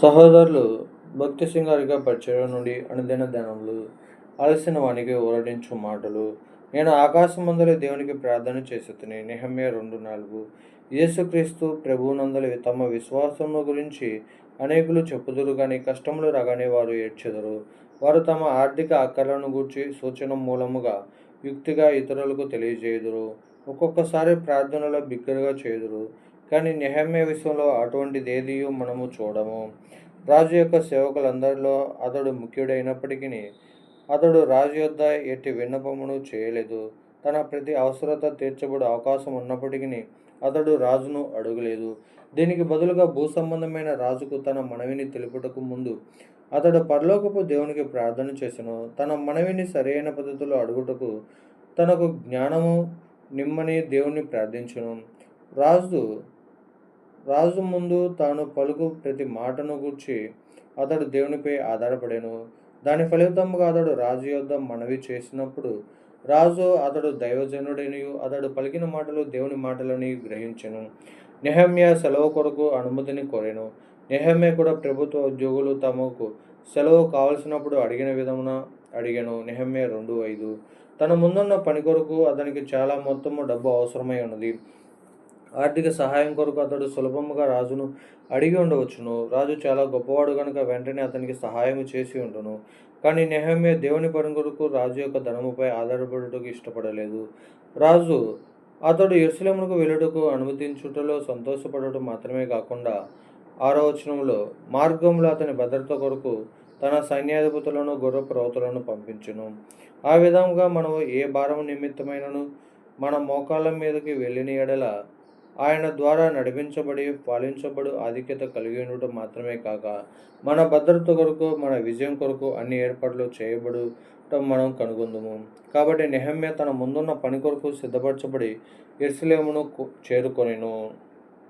సహోదరులు భక్తి సింగారిగా పరిచయం నుండి అనుదిన ధనములు అలసిన వానికి ఊరడించు మాటలు నేను ఆకాశమందలి దేవునికి ప్రార్థన చేసేతని నిహమ్య రెండు నాలుగు. యేసుక్రీస్తు ప్రభువునందలి తమ విశ్వాసము గురించి అనేకులు చెప్పుదురు కానీ కష్టములు రాగానే వారు ఏడ్చెదరు. వారు తమ ఆర్థిక అక్కర్లను గూర్చి సూచన మూలముగా యుక్తిగా ఇతరులకు తెలియజేయుదురు. ఒక్కొక్కసారి ప్రార్థనలో బిగ్గరగా చేయుదురు. కానీ నెహమ్య విషయంలో అటువంటిదేది మనము చూడము. రాజు యొక్క సేవకులందరిలో అతడు ముఖ్యుడైనప్పటికీ అతడు రాజు యొద్ద ఎట్టి విన్నపమును చేయలేదు. తన ప్రతి అవసరత తీర్చబడే అవకాశం ఉన్నప్పటికీ అతడు రాజును అడగలేదు. దీనికి బదులుగా భూ సంబంధమైన రాజుకు తన మనవిని తెలుపుటకు ముందు అతడు పరలోకపు దేవునికి ప్రార్థన చేసెను. తన మనవిని సరైన పద్ధతిలో అడుగుటకు తనకు జ్ఞానము నిమ్మని దేవుణ్ణి ప్రార్థించను. రాజు రాజు ముందు తాను పలుకు ప్రతి మాటను గూర్చి అతడు దేవునిపై ఆధారపడేను. దాని ఫలితముగా అతడు రాజు యొద్ద మనవి చేసినప్పుడు రాజు అతడు దైవజనుడని అతడు పలికిన మాటలు దేవుని మాటలని గ్రహించను. నెహమ్య సెలవు కొరకు అనుమతిని కోరాను. నెహమ్య కూడా ప్రభుత్వ ఉద్యోగులు తమకు సెలవు కావలసినప్పుడు అడిగిన విధమున అడిగాను. నెహమ్య రెండు ఐదు తన ముందున్న పని కొరకు అతనికి చాలా మొత్తము డబ్బు అవసరమై ఉన్నది. ఆర్థిక సహాయం కొరకు అతడు సులభముగా రాజును అడిగి ఉండవచ్చును. రాజు చాలా గొప్పవాడు కనుక వెంటనే అతనికి సహాయం చేసి ఉండును. కానీ నెహమ్య దేవుని పని కొరకు రాజు యొక్క ధనముపై ఆధారపడుటకు ఇష్టపడలేదు. రాజు అతడు ఎరుసలేమునకు వెళ్ళుటకు అనుమతించుటలో సంతోషపడటం మాత్రమే కాకుండా ఆరోచనంలో మార్గంలో అతని భద్రత కొరకు తన సైన్యాధిపతులను గుర్ర ప్రవతులను పంపించును. ఆ విధంగా మనము ఏ భారం నిమిత్తమైనను మన మోకాళ్ళ మీదకి వెళ్ళిన ఎడల ఆయన ద్వారా నడిపించబడి పాలించబడు ఆధిక్యత కలిగి ఉండటం మాత్రమే కాక మన భద్రత కొరకు మన విజయం కొరకు అన్ని ఏర్పాట్లు చేయబడటం మనం కనుగొందుము. కాబట్టి నెహమ్య తన ముందున్న పని కొరకు సిద్ధపరచబడి ఎర్సలేమును చేరుకొనిను.